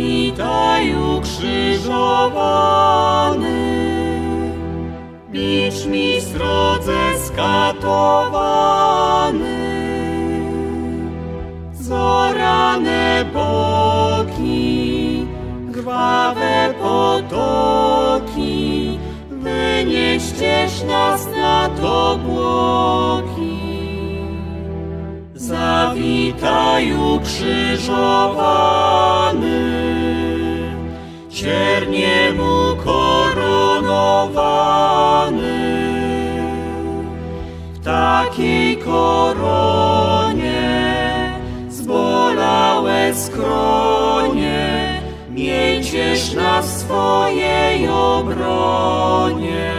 Zawitaj ukrzyżowany, bicz mi srodze skatowany. Zorane boki, krwawe potoki, wynieściesz nas nad obłoki. Zawitaj ukrzyżowany, ciernie mu koronowany. W takiej koronie zbolałe skronie, mieciesz nas w swojej obronie.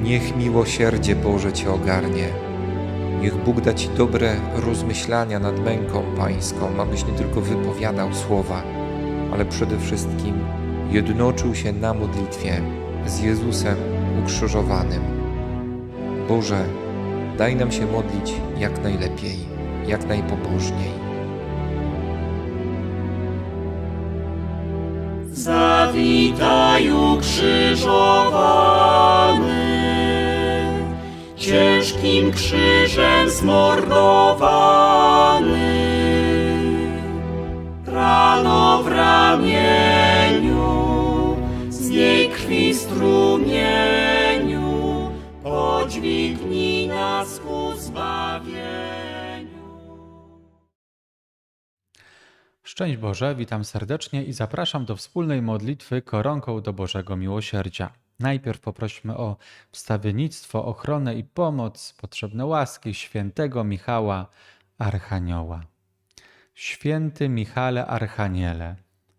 Niech miłosierdzie Boże Cię ogarnie. Niech Bóg da Ci dobre rozmyślania nad męką Pańską, abyś nie tylko wypowiadał słowa, ale przede wszystkim jednoczył się na modlitwie z Jezusem ukrzyżowanym. Boże, daj nam się modlić jak najlepiej, jak najpobożniej. Zawitaj ukrzyżowany, ciężkim krzyżem zmordowany. W ramieniu, z niej krwi strumieniu, podźwignij nas ku zbawieniu. Szczęść Boże, witam serdecznie i zapraszam do wspólnej modlitwy koronką do Bożego Miłosierdzia. Najpierw poprośmy o wstawiennictwo, ochronę i pomoc, potrzebne łaski świętego Michała Archanioła. Święty Michale Archaniele,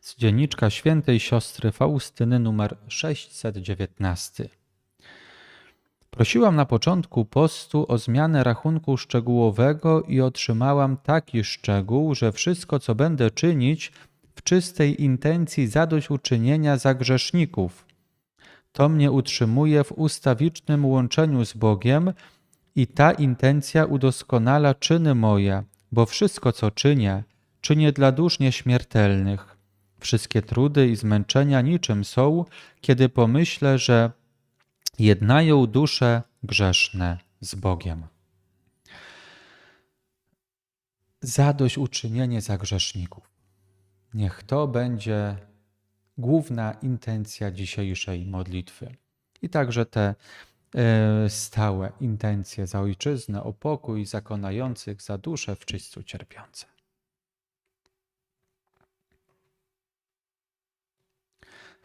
Z dzienniczka świętej siostry Faustyny numer 619. Prosiłam na początku postu o zmianę rachunku szczegółowego i otrzymałam taki szczegół, że wszystko, co będę czynić, w czystej intencji zadośćuczynienia za grzeszników. To mnie utrzymuje w ustawicznym łączeniu z Bogiem i ta intencja udoskonala czyny moje, bo wszystko, co czynię, czynię dla dusz nieśmiertelnych. Wszystkie trudy i zmęczenia niczym są, kiedy pomyślę, że jednają dusze grzeszne z Bogiem. Zadośćuczynienie za grzeszników. Niech to będzie główna intencja dzisiejszej modlitwy. I także te e, stałe intencje za ojczyznę, o pokój zakonających za duszę w czyśćcu cierpiące.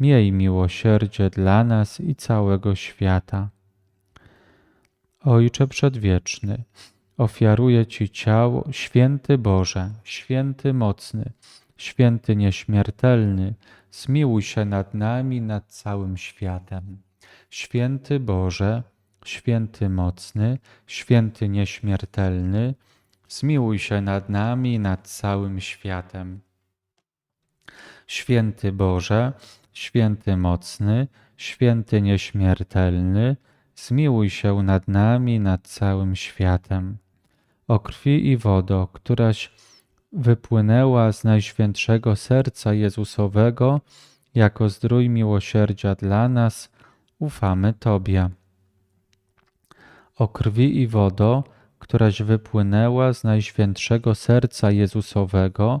miej miłosierdzie dla nas i całego świata. Ojcze Przedwieczny, ofiaruję Ci ciało, święty Boże, święty mocny, święty nieśmiertelny, zmiłuj się nad nami, nad całym światem. Święty Boże, święty mocny, święty nieśmiertelny, zmiłuj się nad nami, nad całym światem. Święty Boże, święty mocny, święty nieśmiertelny, zmiłuj się nad nami, nad całym światem. O krwi i wodo, któraś wypłynęła z Najświętszego Serca Jezusowego jako zdrój miłosierdzia dla nas, ufamy Tobie. O krwi i wodo, któraś wypłynęła z Najświętszego Serca Jezusowego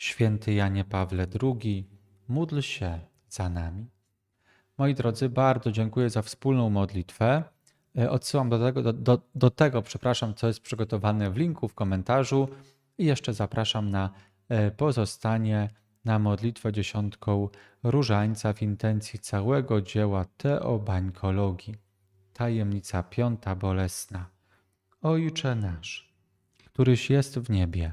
Święty Janie Pawle II, módl się za nami. Moi drodzy, bardzo dziękuję za wspólną modlitwę. E, Odsyłam do tego, do, do, do tego, przepraszam, co jest przygotowane w linku w komentarzu i jeszcze zapraszam na e, pozostanie na modlitwę dziesiątką różańca w intencji całego dzieła teobańkologii. Tajemnica piąta bolesna. Ojcze nasz, któryś jest w niebie,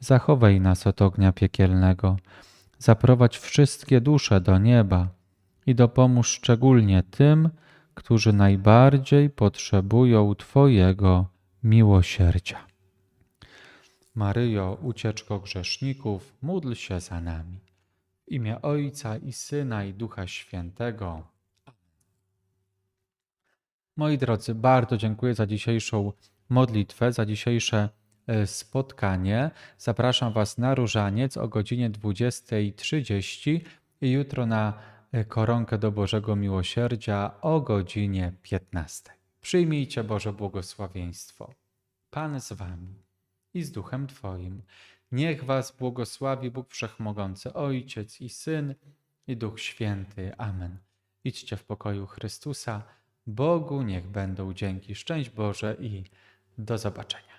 zachowaj nas od ognia piekielnego, zaprowadź wszystkie dusze do nieba i dopomóż szczególnie tym, którzy najbardziej potrzebują Twojego miłosierdzia. Maryjo, ucieczko grzeszników, módl się za nami. W imię Ojca i Syna i Ducha Świętego. Moi drodzy, bardzo dziękuję za dzisiejszą modlitwę, za dzisiejsze spotkanie. Zapraszam Was na różaniec o godzinie 20.30 i jutro na e, koronkę do Bożego Miłosierdzia o godzinie 15. Przyjmijcie Boże błogosławieństwo. Pan z Wami i z duchem Twoim. Niech Was błogosławi Bóg Wszechmogący, Ojciec i Syn i Duch Święty. Amen. Idźcie w pokoju Chrystusa. Bogu niech będą dzięki. Szczęść Boże i do zobaczenia.